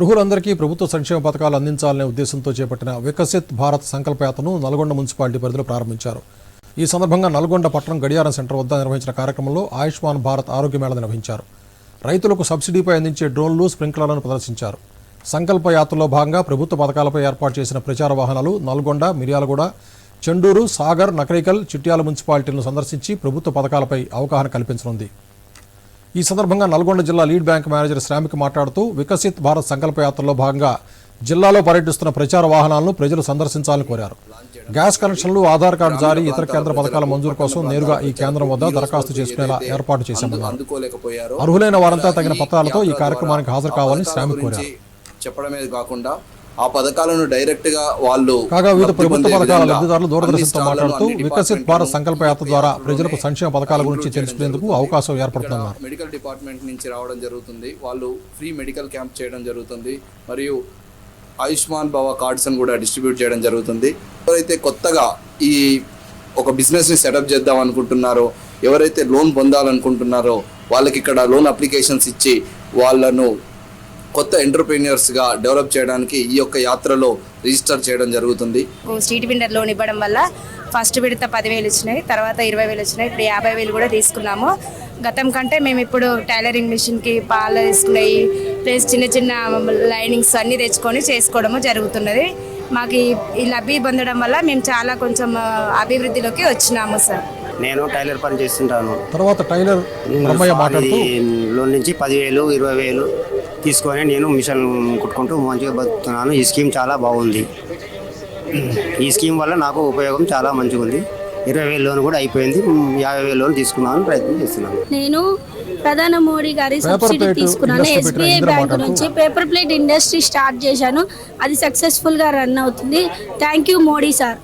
అర్హులందరికీ ప్రభుత్వ సంక్షేమ పథకాలు అందించాలనే ఉద్దేశంతో చేపట్టిన వికసిత్ భారత్ సంకల్పయాత్రను నల్గొండ మున్సిపాలిటీ పరిధిలో ప్రారంభించారు. ఈ సందర్భంగా నల్గొండ పట్టణం గడియారం సెంటర్ వద్ద నిర్వహించిన కార్యక్రమంలో ఆయుష్మాన్ భారత్ ఆరోగ్య మేళ నిర్వహించారు. రైతులకు సబ్సిడీపై అందించే డ్రోన్లు స్ప్రింక్లర్లను ప్రదర్శించారు. సంకల్ప యాత్రలో భాగంగా ప్రభుత్వ పథకాలపై ఏర్పాటు చేసిన ప్రచార వాహనాలు నల్గొండ మిర్యాలగూడ చెండూరు సాగర్ నకరికల్ చిట్యాల మున్సిపాలిటీలను సందర్శించి ప్రభుత్వ పథకాలపై అవగాహన కల్పించనుంది. ఈ సందర్భంగా నల్గొండ జిల్లా లీడ్ బ్యాంక్ మేనేజర్ శ్రామిక్ మాట్లాడుతూ వికసిత్ భారత్ సంకల్ప యాత్రలో భాగంగా జిల్లాలో పర్యటిస్తున్న ప్రచార వాహనాలను ప్రజలు సందర్శించాలని కోరారు. గ్యాస్ కనెక్షన్లు ఆధార్ కార్డు జారీ ఇతర కేంద్ర పథకాల మంజూరు కోసం నేరుగా ఈ కేంద్రం వద్ద దరఖాస్తు చేసుకునేలా ఏర్పాటు చేశామన్నారు. అర్హులైన వారంతా తగిన పత్రాలతో ఈ కార్యక్రమానికి హాజరు కావాలని శ్రామిక్ కోరారు. చెప్పడమే కాకుండా ఆ పథకాలను డైరెక్ట్గా వాళ్ళు కాగా వివిధ ప్రభుత్వ పథకాల లబ్ధిదారులు దూరదర్శన్తో మాట్లాడుతూ వికసిత్ భారత్ సంకల్ప యాత్ర ద్వారా ప్రజలకు సంక్షేమ పథకాల గురించి తెలుసుకునేందుకు. అవకాశం ఏర్పడుతున్నారు మెడికల్ డిపార్ట్మెంట్ నుంచి రావడం జరుగుతుంది. వాళ్ళు ఫ్రీ మెడికల్ క్యాంప్ చేయడం జరుగుతుంది. మరియు ఆయుష్మాన్ భవ కార్డ్స్ అని కూడా డిస్ట్రిబ్యూట్ చేయడం జరుగుతుంది. ఎవరైతే కొత్తగా ఈ ఒక బిజినెస్ని సెటప్ చేద్దాం అనుకుంటున్నారో ఎవరైతే లోన్ పొందాలనుకుంటున్నారో వాళ్ళకి ఇక్కడ లోన్ అప్లికేషన్స్ ఇచ్చి వాళ్ళను కొత్త ఎంటర్ప్రీనియర్స్గా డెవలప్ చేయడానికి ఈ యొక్క యాత్రలో రిజిస్టర్ చేయడం జరుగుతుంది. స్ట్రీట్ వెండర్ లోన్ ఇవ్వడం వల్ల ఫస్ట్ విడత పదివేలు వచ్చినాయి తర్వాత ఇరవై వేలు వచ్చినాయి ఇప్పుడు యాభై వేలు కూడా తీసుకున్నాము. గతం కంటే మేము ఇప్పుడు టైలరింగ్ మిషన్కి పాలు తీసుకున్నాయి ప్లస్ చిన్న చిన్న లైనింగ్స్ అన్నీ తెచ్చుకొని చేసుకోవడము జరుగుతున్నది. మాకు ఈ- లబ్ధి పొందడం వల్ల మేము చాలా కొంచెం అభివృద్ధిలోకి వచ్చినాము సార్. నేను టైలర్ పని చేస్తుంటాను. తర్వాత టైలర్ లోన్ నుంచి పదివేలు ఇరవై వేలు తీసుకొని నేను మిషన్ కుట్టుకుంటూ మంచిగా బతుకుతున్నాను. ఈ స్కీమ్ చాలా బాగుంది. ఈ స్కీమ్ వల్ల నాకు ఉపయోగం చాలా మంచిగా ఉంది. ఇరవై వేలు లోన్ కూడా అయిపోయింది. యాభై వేలు లోన్ తీసుకున్నాను ప్రయత్నం చేస్తున్నాను. నేను ప్రధాన మోడీ గారి సబ్సిడీ తీసుకున్నాను. ఎస్బీఐ బ్యాంక్ నుంచి పేపర్ ప్లేట్ ఇండస్ట్రీ స్టార్ట్ చేశాను. అది సక్సెస్ఫుల్గా రన్ అవుతుంది. Thank you Modi sir.